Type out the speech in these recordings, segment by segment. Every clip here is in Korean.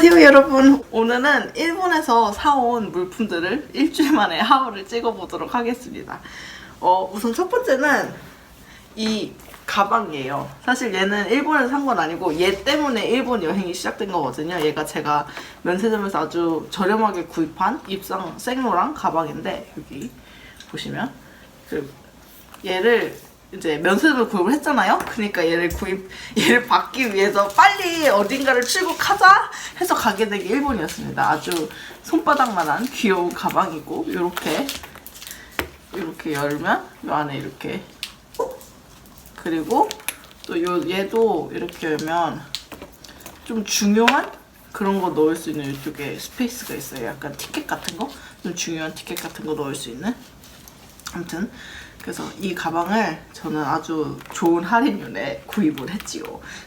안녕하세요 여러분. 오늘은 일본에서 사온 물품들을 일주일 만에 하울을 찍어보도록 하겠습니다. 어, 우선 첫 번째는 이 가방이에요. 사실 얘는 일본에서 산 건 아니고 얘 때문에 일본 여행이 시작된 거거든요. 얘가 제가 면세점에서 아주 저렴하게 구입한 입상 생로랑 가방인데 여기 보시면 그 얘를 이제 면세점을 구입을 했잖아요. 그러니까 얘를 구입 얘를 받기 위해서 빨리 어딘가를 출국하자 해서 가게 된게 일본이었습니다. 아주 손바닥만한 귀여운 가방이고 이렇게 이렇게 열면 이 안에 이렇게 그리고 또 요 얘도 이렇게 열면 좀 중요한 그런 거 넣을 수 있는 이쪽에 스페이스가 있어요. 약간 티켓 같은 거, 좀 중요한 티켓 같은 거 넣을 수 있는. 아무튼 그래서 이 가방을 저는 아주 좋은 할인율에 구입을 했지요.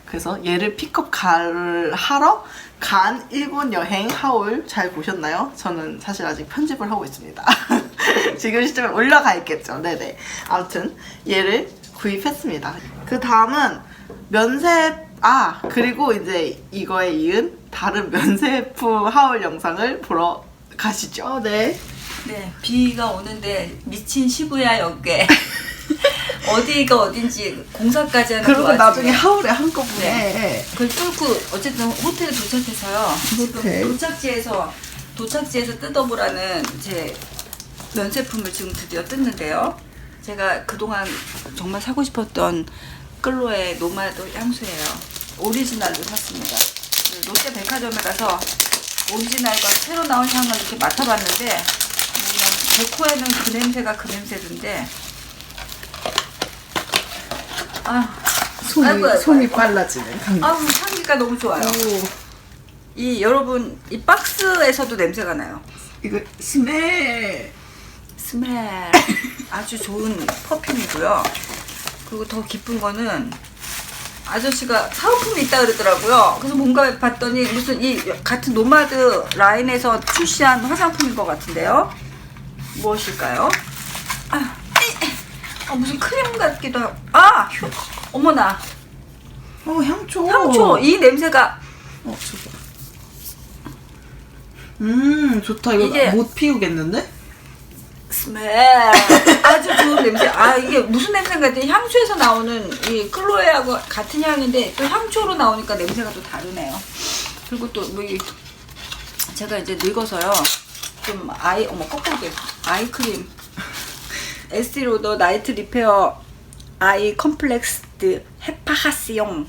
그래서 얘를 픽업 갈 하러 간 일본 여행 하울 잘 보셨나요? 저는 사실 아직 편집을 하고 있습니다. 지금 시점에 올라가 있겠죠. 네네. 아무튼 얘를 구입했습니다. 그 다음은 면세 아 그리고 이제 이거에 이은 다른 면세품 하울 영상을 보러 가시죠. 네. 네, 비가 오는데 미친 시부야 역에 어디가 어딘지 공사까지 하는 그리고 그 나중에 하울에 한꺼번에 그걸 뚫고 어쨌든 호텔에 도착해서요. 호텔. 지금 도착지에서 도착지에서 뜯어보라는 제 면세품을 지금 드디어 뜯는데요. 제가 그동안 정말 사고 싶었던 끌로의 노마드 향수예요. 오리지널로 샀습니다. 그 롯데 백화점에 가서 오리지널과 새로 나온 향을 이렇게 맡아봤는데 제 코에는 그 냄새가 그 냄새던데 아, 손이 아이고, 아이고, 손이 아이고. 빨라지는 감각. 아우 향기가 너무 좋아요. 오, 이 여러분 이 박스에서도 냄새가 나요. 이거 스멜. 스멜 아주 좋은 퍼퓸이고요. 그리고 더 기쁜 거는 아저씨가 사은품이 있다 그러더라고요. 그래서 뭔가 봤더니 무슨 이 같은 노마드 라인에서 출시한 화장품인 것 같은데요. 무엇일까요? 아, 이, 아, 무슨 크림 같기도 하고. 아 휴, 어머나. 어 향초. 향초. 이 냄새가. 어 저거. 음 좋다. 이거 이게- 못 피우겠는데? 스멜. 아주 좋은 냄새. 아 이게 무슨 냄새인가 했더니 향수에서 나오는 이 클로에하고 같은 향인데 또 향초로 나오니까 냄새가 또 다르네요. 그리고 또뭐 제가 이제 늙어서요 좀 아이 어머 돼 아이크림 에스티로더 나이트 리페어 아이 컴플렉스드 헤파하스용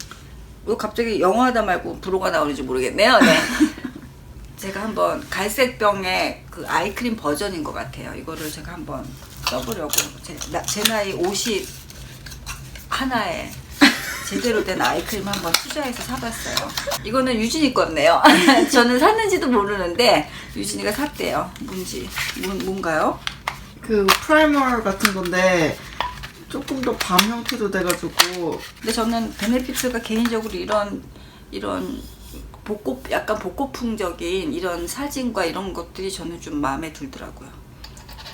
왜 갑자기 영어하다 말고 불어가 나오는지 모르겠네요 네. 제가 한번 갈색병의 그 아이크림 버전인 것 같아요. 이거를 제가 한번 써보려고 제, 나, 제 나이 50 하나에 제대로 된 아이크림 한번 투자해서 사봤어요. 이거는 유진이 거네요. 저는 샀는지도 모르는데 유진이가 샀대요. 뭔지 뭔, 뭔가요? 그 프라이머 같은 건데 조금 더 밤 형태도 돼가지고 근데 저는 베네피트가 개인적으로 이런 이런 복고 약간 복고풍적인 이런 사진과 이런 것들이 저는 좀 마음에 들더라고요.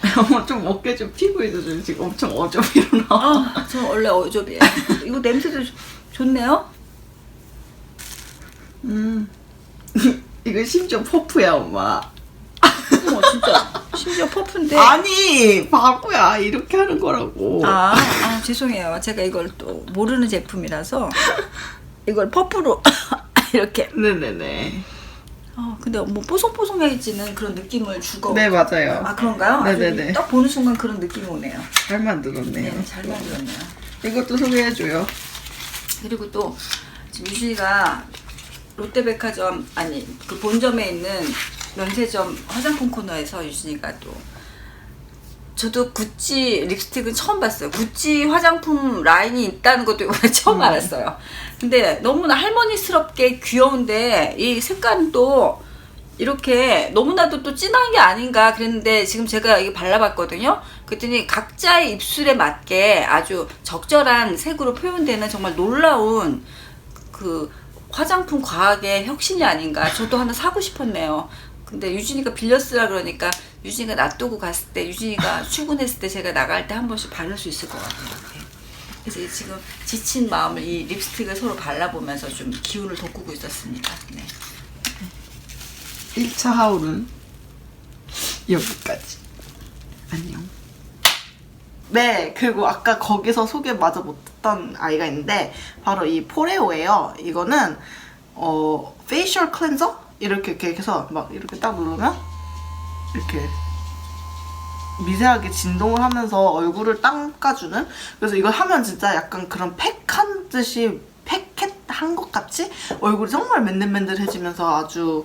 좀 어깨 좀 피고 있어요 지금 엄청 어져 일어나. 아, 저 원래 어조비예요. 이거 냄새도 좋- 좋네요. 음 이거 심지어 퍼프야 엄마. 어머 진짜 심지어 퍼프인데. 아니 바보야 이렇게 하는 거라고. 아, 아, 죄송해요. 제가 이걸 또 모르는 제품이라서 이걸 퍼프로 이렇게. 네네네. 어, 근데 뭐 뽀송뽀송해지는 그런 느낌을 주고. 네 맞아요. 아 그런가요? 아주 네네네. 딱 보는 순간 그런 느낌이 오네요. 잘 만들었네요. 네, 잘 만들었네요. 이것도 소개해줘요. 그리고 또 지금 유진이가 롯데백화점 아니 그 본점에 있는 면세점 화장품 코너에서 유진이가 또 저도 구찌 립스틱은 처음 봤어요. 구찌 화장품 라인이 있다는 것도 이번에 처음 알았어요. 근데 너무나 할머니스럽게 귀여운데 이 색깔은 또 이렇게 너무나도 또 진한 게 아닌가 그랬는데 지금 제가 이게 발라봤거든요. 그랬더니 각자의 입술에 맞게 아주 적절한 색으로 표현되는 정말 놀라운 그 화장품 과학의 혁신이 아닌가. 저도 하나 사고 싶었네요. 근데 유진이가 빌렸으라 그러니까 유진이가 놔두고 갔을 때 유진이가 출근했을 때 제가 나갈 때 한 번씩 바를 수 있을 것 같아요. 네. 그래서 이 지금 지친 마음을 이 립스틱을 서로 발라보면서 좀 기운을 돋구고 있었습니다. 네. 1차 하울은 여기까지. 안녕. 네, 그리고 아까 거기서 소개 마저 못했던 아이가 있는데 바로 이 포레오예요. 이거는 어 페이셜 클렌저 이렇게 이렇게 해서 막 이렇게 딱 누르면 이렇게 미세하게 진동을 하면서 얼굴을 닦아주는? 그래서 이걸 하면 진짜 약간 그런 팩한 듯이 팩한 것 같이? 얼굴이 정말 맨들맨들해지면서 아주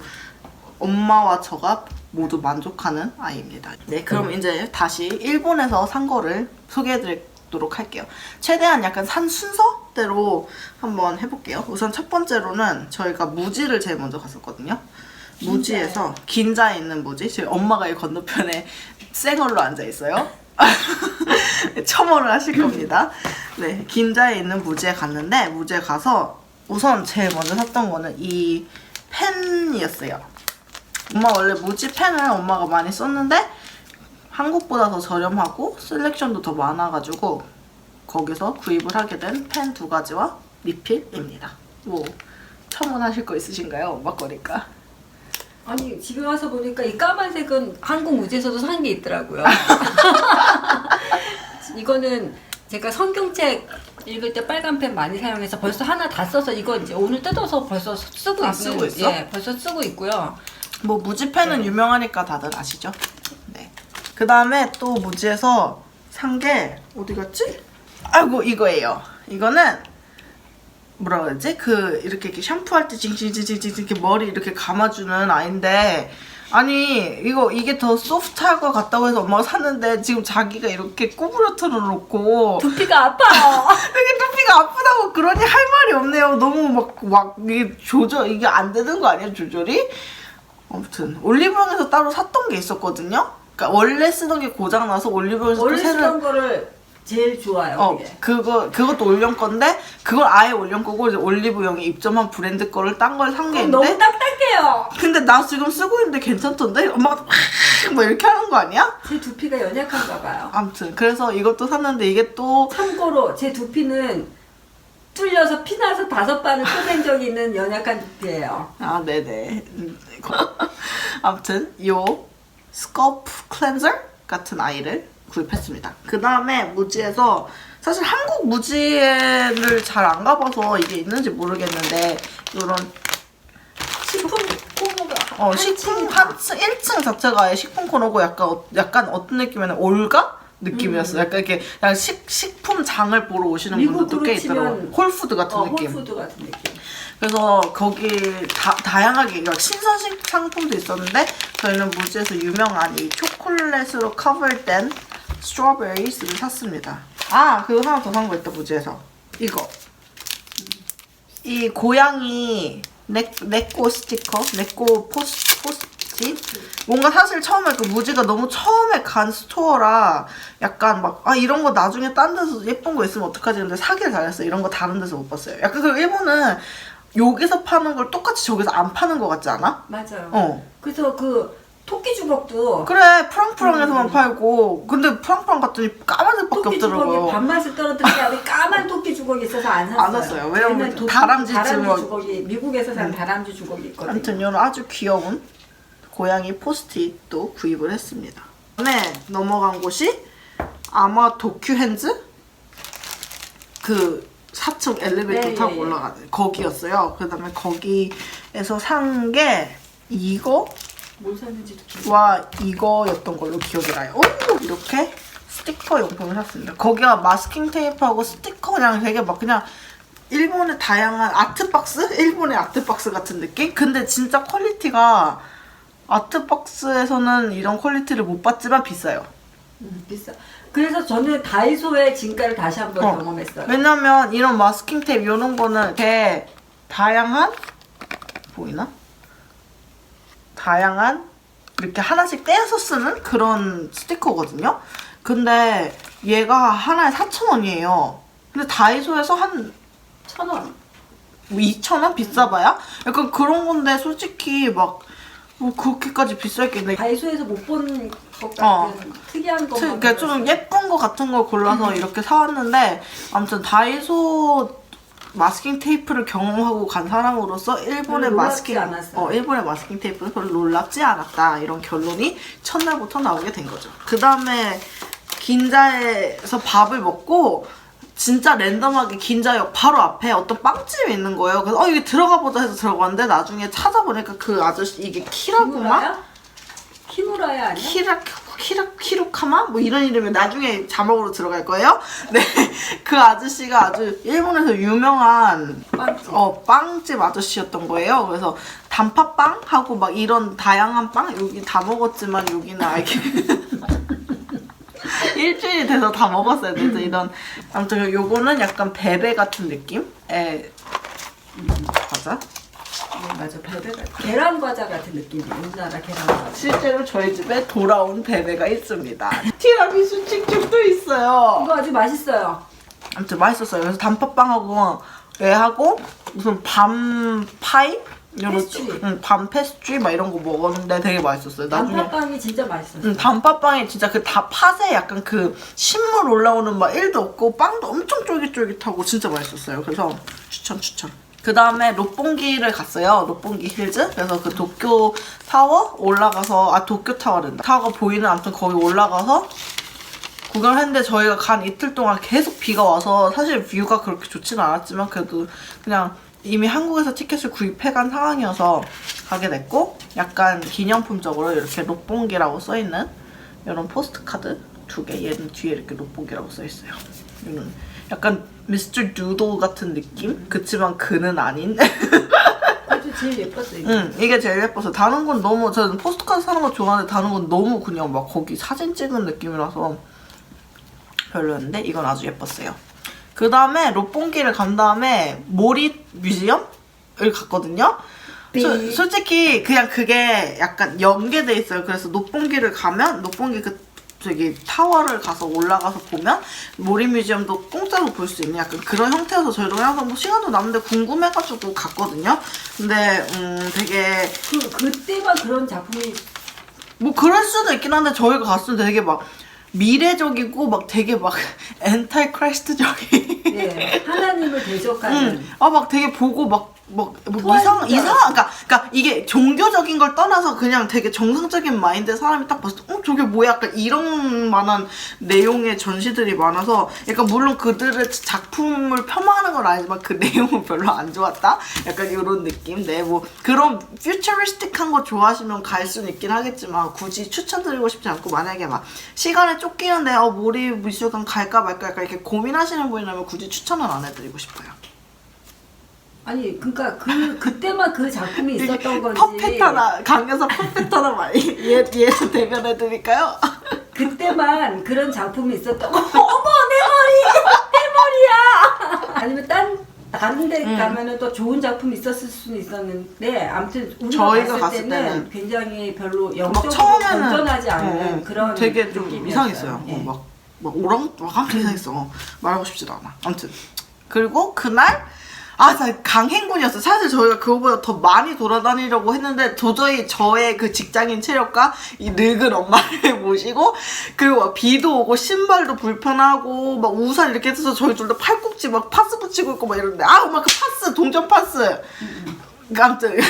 엄마와 저가 모두 만족하는 아이입니다. 네, 그럼 이제 다시 일본에서 산 거를 소개해드리도록 할게요. 최대한 약간 산 순서대로 한번 해볼게요. 우선 첫 번째로는 저희가 무지를 제일 먼저 갔었거든요. 무지에서 긴자에 있는 무지. 저희 엄마가 이 건너편에 쌩얼로 앉아 있어요. 첨언을 하실 겁니다. 네, 긴자에 있는 무지에 갔는데 무지에 가서 우선 제일 먼저 샀던 거는 이 펜이었어요. 엄마 원래 무지 펜을 엄마가 많이 썼는데 한국보다 더 저렴하고 셀렉션도 더 많아가지고 거기서 구입을 하게 된 펜 두 가지와 리필입니다. 뭐 첨언하실 거 있으신가요? 막거리까? 아니 집에 와서 보니까 이 까만색은 한국 무지에서도 산 게 있더라고요. 이거는 제가 성경책 읽을 때 빨간 펜 많이 사용해서 벌써 하나 다 써서 이거 이제 오늘 뜯어서 벌써 쓰고 아, 있는 쓰고 있어? 예, 벌써 쓰고 있고요. 뭐 무지 펜은 유명하니까 다들 아시죠? 네. 그 다음에 또 무지에서 산 게 어디 갔지? 아이고 이거예요. 이거는 뭐라 그러지? 그 이렇게, 이렇게 샴푸할 때 징징징징징 이렇게 머리 이렇게 감아주는 아이인데 아니 이거 이게 더 소프트할 것 같다고 해서 엄마가 샀는데 지금 자기가 이렇게 구부려 틀어놓고 두피가 아파요. 이게 두피가 아프다고 그러니 할 말이 없네요. 너무 막, 막, 이게 조절, 이게 안 되는 거 아니에요, 조절이? 아무튼, 올리브영에서 따로 샀던 게 있었거든요? 그러니까 원래 쓰던 게 고장 나서 올리브영에서 또 원래 새로. 쓰던 거를 제일 좋아요. 어, 그게. 그거, 그것도 올린 건데, 그걸 아예 올린 거고, 이제 올리브영이 입점한 브랜드 거를 딴 걸 산 게 그럼 너무 있는데, 딱딱해요. 근데 나 지금 쓰고 있는데 괜찮던데? 엄마가 막 이렇게 하는 거 아니야? 제 두피가 연약한가 봐요. 아무튼, 그래서 이것도 샀는데, 이게 또, 참고로 제 두피는 뚫려서 피나서 다섯 반을 쏘낸 적이 있는 연약한 두피예요. 아, 네네. 아무튼, 요 스커프 클렌저 같은 아이를 구입했습니다. 그 다음에 무지에서 사실 한국 무지를 잘 안 가봐서 이게 있는지 모르겠는데, 요런 식품 코너가 어, 한 식품 층이 한 1층 자체가 아예 식품 코너고 약간, 어- 약간 어떤 느낌이냐면 올가? 느낌이었어. 약간 이렇게 그냥 식, 식품 장을 보러 오시는 분들도 미국으로 꽤 있더라고. 치면- 홀푸드 같은 어, 느낌. 홀푸드 같은 느낌. 그래서 거기 다, 다양하게 그러니까 신선 식 상품도 있었는데 저희는 무지에서 유명한 이 초콜릿으로 커버된 스트로베리스를 샀습니다. 아 그거 하나 더 산 거 있다 무지에서 이거 이 고양이 네, 네꼬 스티커 네꼬 포스 포스 지 뭔가 사실 처음에 그 무지가 너무 처음에 간 스토어라 약간 막 아 이런 거 나중에 딴 데서 예쁜 거 있으면 어떡하지 근데 사길 잘했어 이런 거 다른 데서 못 봤어요 약간 그 일본은 여기서 파는 걸 똑같이 저기서 안 파는 거 같지 않아? 맞아요. 어 그래서 그 토끼 주걱도 그래 프랑프랑에서만 팔고 근데 프랑프랑 갔더니 까만색밖에 토끼 주걱이 없더라고요 밥맛을 떨어뜨리게 하는 까만 토끼 주걱이 있어서 안 샀어요. 안 샀어요. 왜냐면 도- 다람쥐 다람쥐 주걱. 주걱이 미국에서 산 다람쥐 주걱이 있거든요. 아무튼 이런 아주 귀여운 고양이 포스트잇도 구입을 했습니다. 네 넘어간 곳이 아마 도큐핸즈 그 4층 엘리베이터 네, 타고 예, 예. 올라가는 거기였어요. 그 다음에 거기에서 산 게 이거 뭘 샀는지도 기억. 와 이거였던 걸로 기억이 나요. 오! 이렇게 스티커 용품을 샀습니다. 거기가 마스킹 테이프하고 스티커 그냥 되게 막 그냥 일본의 다양한 아트박스? 일본의 아트박스 같은 느낌? 근데 진짜 퀄리티가 아트박스에서는 이런 퀄리티를 못 봤지만 비싸요. 음, 비싸. 그래서 저는 다이소의 진가를 다시 한번 어. 경험했어요. 왜냐면 이런 마스킹 테이프 이런 거는 되게 다양한 보이나? 다양한 이렇게 하나씩 떼서 쓰는 그런 스티커거든요. 근데 얘가 하나에 4,000원이에요. 근데 다이소에서 한 천 원. 2,000원 비싸봐야? 약간 그런 건데 솔직히 막 뭐 그렇게까지 비쌀 게 있나? 다이소에서 못 본 것 같은 어. 특이한 것만. 그러니까 좀. 예쁜 거 같은 걸 골라서 이렇게 사왔는데 아무튼 다이소 마스킹 테이프를 경험하고 간 사람으로서 일본의 놀랍지 마스킹 않았어요. 어 일본의 마스킹 테이프는 별로 놀랍지 않았다 이런 결론이 첫날부터 나오게 된 거죠. 그 다음에 긴자에서 밥을 먹고 진짜 랜덤하게 긴자역 바로 앞에 어떤 빵집이 있는 거예요. 그래서 어 이게 들어가 보자 해서 들어갔는데 나중에 찾아보니까 그 아저씨 이게 키라구마 키무라야? 아니야? 키라 키라 키루카마 뭐 이런 이름이 나중에 자막으로 들어갈 거예요. 네, 그 아저씨가 아주 일본에서 유명한 빵집. 어 빵집 아저씨였던 거예요. 그래서 단팥빵 하고 막 이런 다양한 빵 여기 다 먹었지만 여기는 알게 일주일이 돼서 다 먹었어요. 그래서 이런 아무튼 요거는 약간 베베 같은 느낌의 과자. 네, 맞아 베베가 계란 과자 같은 느낌이야 우리나라 계란 과자 실제로 저희 집에 돌아온 베베가 있습니다. 티라미수 칙쭉도 있어요. 이거 아주 맛있어요 아무튼 맛있었어요. 그래서 단팥빵하고 얘하고 무슨 밤 파이 이런 페스트리. 응, 밤 페스트리 막 이런 거 먹었는데 되게 맛있었어요. 나중에 단팥빵이 진짜 맛있었어 응, 단팥빵이 진짜 그 다 팥에 약간 그 신물 올라오는 막 1도 없고 빵도 엄청 쫄깃쫄깃하고 진짜 맛있었어요. 그래서 추천 추천. 그 다음에 롯봉기를 갔어요. 롯봉기 힐즈. 그래서 그 도쿄 타워 올라가서 아 도쿄 타워랜다. 타워가 보이는 아무튼 거기 올라가서 구경을 했는데 저희가 간 이틀 동안 계속 비가 와서 사실 뷰가 그렇게 좋지는 않았지만 그래도 그냥 이미 한국에서 티켓을 구입해간 상황이어서 가게 됐고 약간 기념품적으로 이렇게 롯봉기라고 써있는 이런 포스트카드 두 개 얘는 뒤에 이렇게 롯봉기라고 써있어요 이는 약간 미스터 누도 같은 느낌? 그치만 그는 아닌 그래도 제일 예뻤어 이거 응, 이게 제일 예뻐서 다른 건 너무 저는 포스트카드 사는 거 좋아하는데 다른 건 너무 그냥 막 거기 사진 찍은 느낌이라서 별로였는데 이건 아주 예뻤어요. 그 다음에 롯봉기를 간 다음에 모리 뮤지엄을 갔거든요. 소- 삐. 솔직히 그냥 그게 약간 연계돼 있어요. 그래서 롯봉기를 가면 롯봉기 그 저기 타워를 가서 올라가서 보면 모리 뮤지엄도 공짜로 볼 수 있는 약간 그런 형태여서 저희도 그냥 뭐 시간도 남는데 궁금해가지고 갔거든요. 근데 음 되게 그 그때만 그런 작품이 뭐 그럴 수도 있긴 한데 저희가 갔을 때 되게 막 미래적이고 막 되게 막 엔타이 크라이스트적인 예, 하나님을 대적하는 응. 아, 막 되게 보고 막, 막, 뭐 토할 이상, 줄 이상, 그러니까, 그러니까 이게 종교적인 걸 떠나서 그냥 되게 정상적인 마인드 사람이 딱 봤을 때, 어, 저게 뭐야? 약간 이런 만한 내용의 전시들이 많아서, 약간 물론 그들의 작품을 폄하하는 건 아니지만 그 내용은 별로 안 좋았다? 약간 이런 느낌? 네, 뭐, 그런 퓨처리스틱한 거 좋아하시면 갈 수는 있긴 하겠지만, 굳이 추천드리고 싶지 않고, 만약에 막, 시간에 쫓기는데, 어, 모리 미술관 갈까 말까 약간 이렇게 고민하시는 분이라면 굳이 추천은 안 해드리고 싶어요. 아니 그러니까 그 그때만 그 작품이 있었던 거지 퍼펙트 하나 강에서 퍼펙트 하나 많이 얘 얘로 대변해 드릴까요? 그때만 그런 작품이 있었던 거 어머 내 머리 내 머리야 아니면 딴 다른 데 음. 가면은 또 좋은 작품이 있었을 수는 있었는데 아무튼 우리가 저희가 갔을, 갔을 때는, 때는 굉장히 별로 막 영적으로 처음에는 건전하지 않은 어, 어, 그런 되게 좀 느낌이었어요. 이상했어요. 예. 어, 막, 막 오랑 와강 이상했어. 어, 말하고 싶지도 않아. 아무튼 그리고 그날 아, 나 강행군이었어. 사실 저희가 그거보다 더 많이 돌아다니려고 했는데 도저히 저의 그 직장인 체력과 이 늙은 엄마를 모시고 그리고 막 비도 오고 신발도 불편하고 막 우산 이렇게 해서 저희 둘 다 팔꿈치 막 파스 붙이고 있고 막 이러는데 아, 엄마 그 파스 동전 파스. 아무튼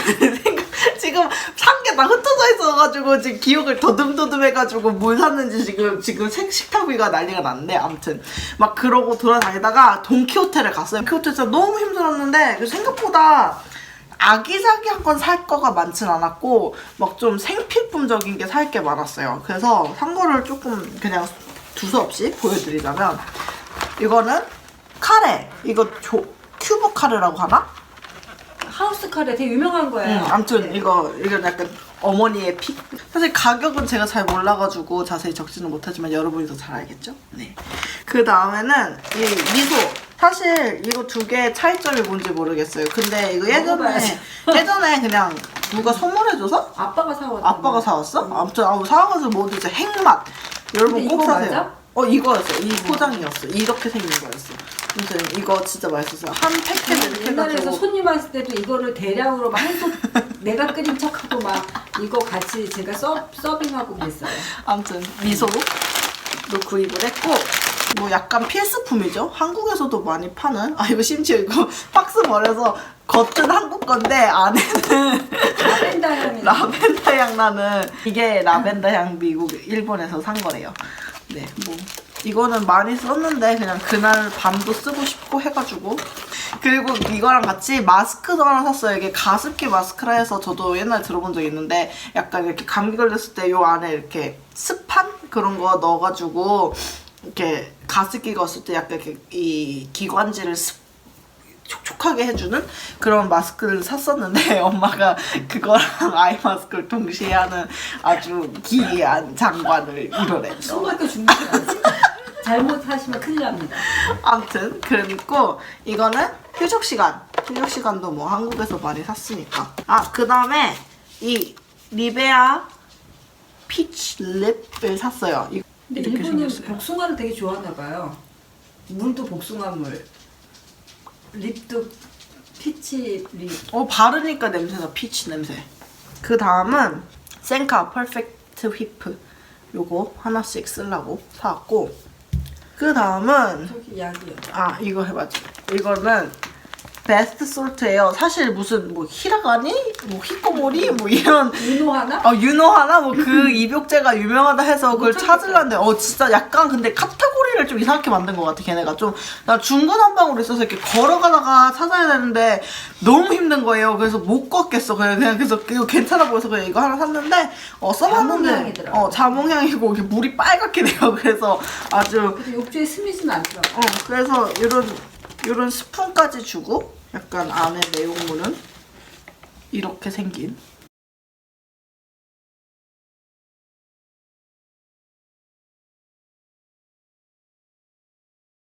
생각- 지금 산 게 다 흩어져 있어가지고 지금 기억을 더듬더듬 해가지고 뭘 샀는지 지금 지금 색- 식탁위가 난리가 났는데 아무튼 막 그러고 돌아다니다가 돈키호테를 갔어요. 돈키호테 진짜 너무 힘들었는데 그 생각보다 아기자기한 건 살 거가 많진 않았고 막 좀 생필품적인 게 살 게 많았어요. 그래서 산 거를 조금 그냥 두서없이 보여드리자면 이거는 카레 이거 조, 큐브 카레라고 하나? 하우스 카레 되게 유명한 거예요. 응, 아무튼 이거 이건 약간 어머니의 픽. 사실 가격은 제가 잘 몰라가지고 자세히 적지는 못하지만 여러분이 더 잘 알겠죠? 네. 그 다음에는 이 미소. 사실 이거 두 개의 차이점이 뭔지 모르겠어요. 근데 이거 예전에 먹어봐야지. 예전에 그냥 누가 선물해줘서 아빠가 사왔던 아빠가 거. 사왔어? 아무튼 아, 사와가지고 먹어도 진짜 핵맛. 여러분 근데 꼭 이거 사세요. 맞아? 어 이거였어. 이 포장이었어. 이렇게 생긴 거였어. 아무튼 이거 진짜 맛있었어요. 한 패켓 이렇게 옛날에서 해가지고. 손님 왔을 때도 이거를 대량으로 막 한솥 내가 끓인 척하고 막 이거 같이 제가 서, 서빙하고 그랬어요. 아무튼 미소로 또 구입을 했고 뭐 약간 필수품이죠. 한국에서도 많이 파는. 아 이거 심지어 이거 박스 버려서 겉은 한국 건데 안에는 라벤더 향이 라벤더 향 나는 이게 라벤더 향 미국 일본에서 산 거래요. 네, 뭐 이거는 많이 썼는데 그냥 그날 밤도 쓰고 싶고 해가지고 그리고 이거랑 같이 마스크도 하나 샀어요. 이게 가습기 마스크라 해서 저도 옛날에 들어본 적 있는데 약간 이렇게 감기 걸렸을 때 요 안에 이렇게 습한 그런 거 넣어가지고 이렇게 가습기 걸었을 때 약간 이렇게 이 기관지를 습 촉촉하게 해주는 그런 마스크를 샀었는데 엄마가 그거랑 아이 마스크를 동시에 하는 아주 기이한 장관을 이뤄냈죠. 거 아니지? 잘못하시면 큰일 납니다. 아무튼 그리고 이거는 휴식 시간. 휴식 시간도 뭐 한국에서 많이 샀으니까. 아 그다음에 이 리베아 피치 립을 샀어요. 이- 근데 이렇게 일본은 생겼어요. 복숭아를 되게 좋아하나 봐요. 물도 복숭아 물, 립도 피치 립. 어 바르니까 냄새나 피치 냄새. 그 다음은 센카 퍼펙트 휘프 요거 하나씩 쓰려고 사왔고 그 다음은 저기 약이요. 아 이거 해봐지 이거는 베스트 솔트예요 사실 무슨 뭐 히라가니 뭐 히코모리 뭐 이런 윤호 하나? 어 유노 하나 뭐 그 입욕제가 유명하다 해서 그걸. 찾으려는데 어 진짜 약간 근데 카테고리를 좀 이상하게 만든 것 같아 걔네가 좀 나 중구난방으로 있어서 이렇게 걸어가다가 찾아야 되는데 너무 힘든 거예요 그래서 못 걷겠어 그냥 그냥 그래서 이거 괜찮아 보여서 그냥 이거 하나 샀는데 어 써봤는데 자몽향이더라고. 어 자몽향이고 이게 물이 빨갛게 돼요 그래서 아주 근데 욕조에 스미지는 않더라고. 어 그래서 이런 이런 스푼까지 주고 약간 안에 내용물은 이렇게 생긴